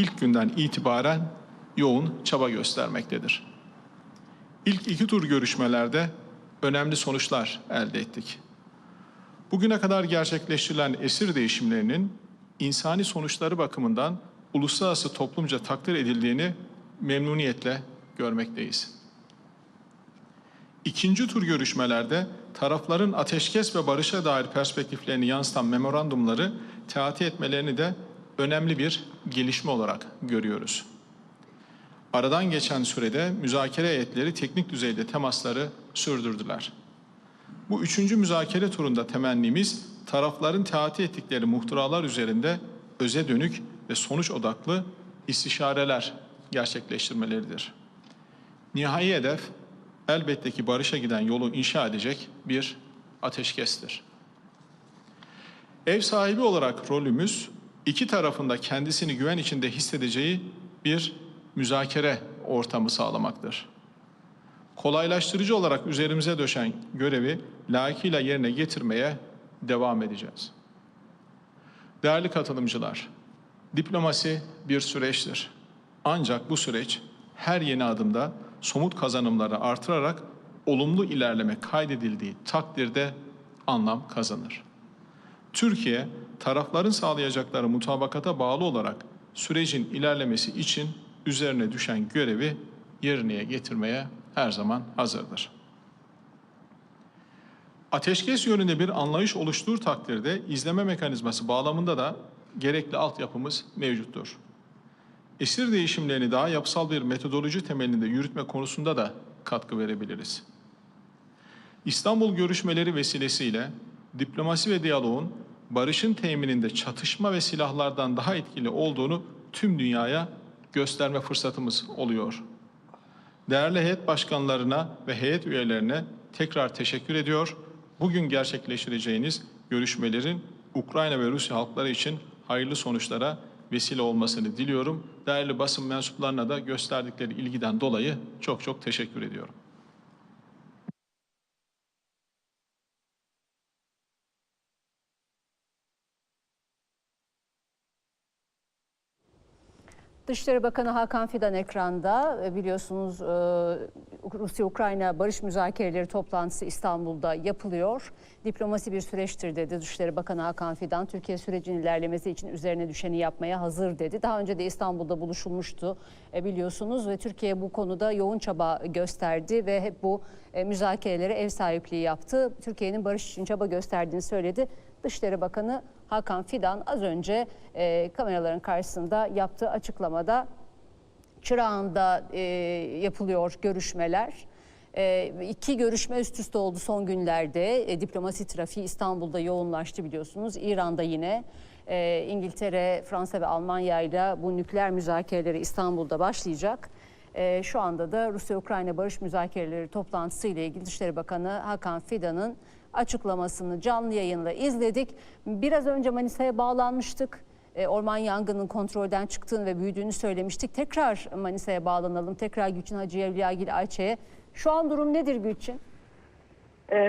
ilk günden itibaren yoğun çaba göstermektedir. İlk iki tur görüşmelerde önemli sonuçlar elde ettik. Bugüne kadar gerçekleştirilen esir değişimlerinin insani sonuçları bakımından uluslararası toplumca takdir edildiğini memnuniyetle görmekteyiz. İkinci tur görüşmelerde tarafların ateşkes ve barışa dair perspektiflerini yansıtan memorandumları teati etmelerini de önemli bir gelişme olarak görüyoruz. Aradan geçen sürede müzakere heyetleri teknik düzeyde temasları sürdürdüler. Bu üçüncü müzakere turunda temennimiz tarafların teati ettikleri muhtıralar üzerinde öze dönük ve sonuç odaklı istişareler gerçekleştirmeleridir. Nihai hedef elbette ki barışa giden yolu inşa edecek bir ateşkestir. Ev sahibi olarak rolümüz iki tarafında kendisini güven içinde hissedeceği bir müzakere ortamı sağlamaktır. Kolaylaştırıcı olarak üzerimize düşen görevi layıkıyla yerine getirmeye devam edeceğiz. Değerli katılımcılar, diplomasi bir süreçtir. Ancak bu süreç her yeni adımda somut kazanımları artırarak olumlu ilerleme kaydedildiği takdirde anlam kazanır. Türkiye, tarafların sağlayacakları mutabakata bağlı olarak sürecin ilerlemesi için üzerine düşen görevi yerine getirmeye her zaman hazırdır. Ateşkes yönünde bir anlayış oluştuğu takdirde izleme mekanizması bağlamında da gerekli altyapımız mevcuttur. Esir değişimlerini daha yapısal bir metodoloji temelinde yürütme konusunda da katkı verebiliriz. İstanbul görüşmeleri vesilesiyle diplomasi ve diyaloğun barışın temininde çatışma ve silahlardan daha etkili olduğunu tüm dünyaya gösterme fırsatımız oluyor. Değerli heyet başkanlarına ve heyet üyelerine tekrar teşekkür ediyor. Bugün gerçekleştireceğiniz görüşmelerin Ukrayna ve Rusya halkları için hayırlı sonuçlara vesile olmasını diliyorum. Değerli basın mensuplarına da gösterdikleri ilgiden dolayı çok çok teşekkür ediyorum. Dışişleri Bakanı Hakan Fidan ekranda E, biliyorsunuz e, Rusya-Ukrayna barış müzakereleri toplantısı İstanbul'da yapılıyor. Diplomasi bir süreçtir dedi Dışişleri Bakanı Hakan Fidan. Türkiye sürecin ilerlemesi için üzerine düşeni yapmaya hazır dedi. Daha önce de İstanbul'da buluşulmuştu e, biliyorsunuz ve Türkiye bu konuda yoğun çaba gösterdi ve hep bu müzakerelere ev sahipliği yaptı. Türkiye'nin barış için çaba gösterdiğini söyledi. Dışişleri Bakanı Hakan Fidan az önce e, kameraların karşısında yaptığı açıklamada Çırağan'da e, yapılıyor görüşmeler. E, iki görüşme üst üste oldu son günlerde. E, diplomasi trafiği İstanbul'da yoğunlaştı biliyorsunuz. İran'da yine e, İngiltere, Fransa ve Almanya ile bu nükleer müzakereleri İstanbul'da başlayacak. E, şu anda da Rusya-Ukrayna barış müzakereleri toplantısı ile ilgili Dışişleri Bakanı Hakan Fidan'ın açıklamasını canlı yayınla izledik. Biraz önce Manisa'ya bağlanmıştık. E, orman yangının kontrolden çıktığını ve büyüdüğünü söylemiştik. Tekrar Manisa'ya bağlanalım. Tekrar Gülçin Hacı Evliyagil Ayça'ya. Şu an durum nedir Gülçin? Ee,